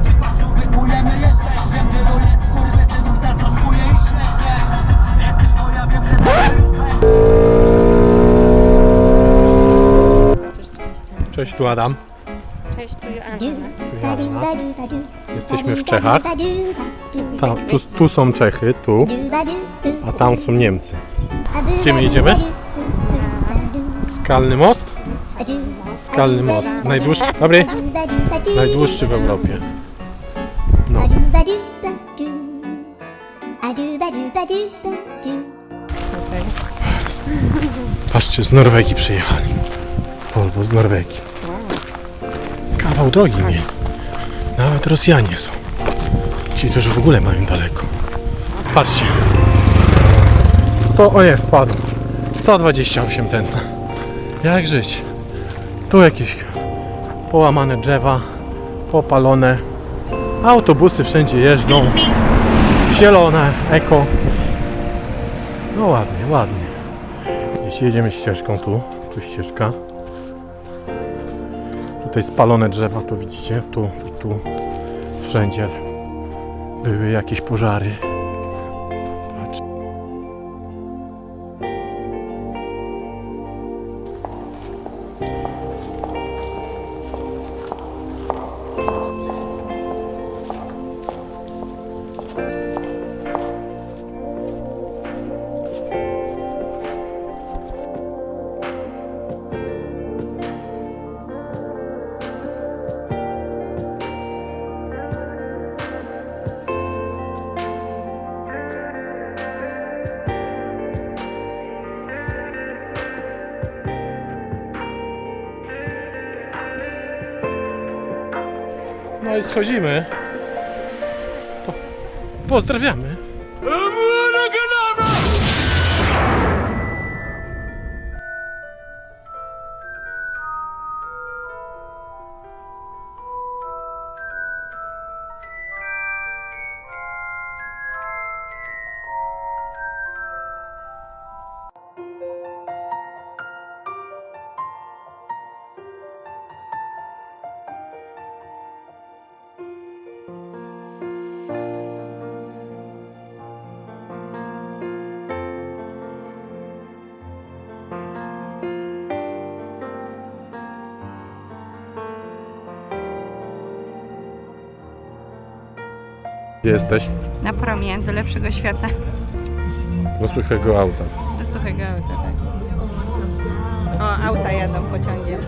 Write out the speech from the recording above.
oczy patrzą, jeszcze tylu jest i Jesteś moja, wiem, że już Cześć, tu Adam. Cześć, tu Joanna. Jesteśmy w Czechach. Tu, tu są Czechy, tu, a tam są Niemcy. Gdzie my idziemy? Skalny most? Skalny most. Najdłuższy. Dobry. Najdłuższy w Europie. Patrzcie, z Norwegii przyjechali. Volvo z Norwegii. Kawał drogi mieli. Nawet Rosjanie są. Ci już w ogóle mają daleko. Patrzcie. 100, o nie, spadł. 128 tętna. Jak żyć? Tu jakieś połamane drzewa, popalone. Autobusy wszędzie jeżdżą. Zielone, eko. No ładnie, ładnie. Jeśli jedziemy ścieżką tu, tu ścieżka. Tutaj spalone drzewa, tu widzicie, tu i tu. Wszędzie były jakieś pożary. No i schodzimy. Po, pozdrawiamy. Gdzie jesteś? Na promie do lepszego świata. Do suchego auta. Do suchego auta, tak. O, auta jadą pociągiem.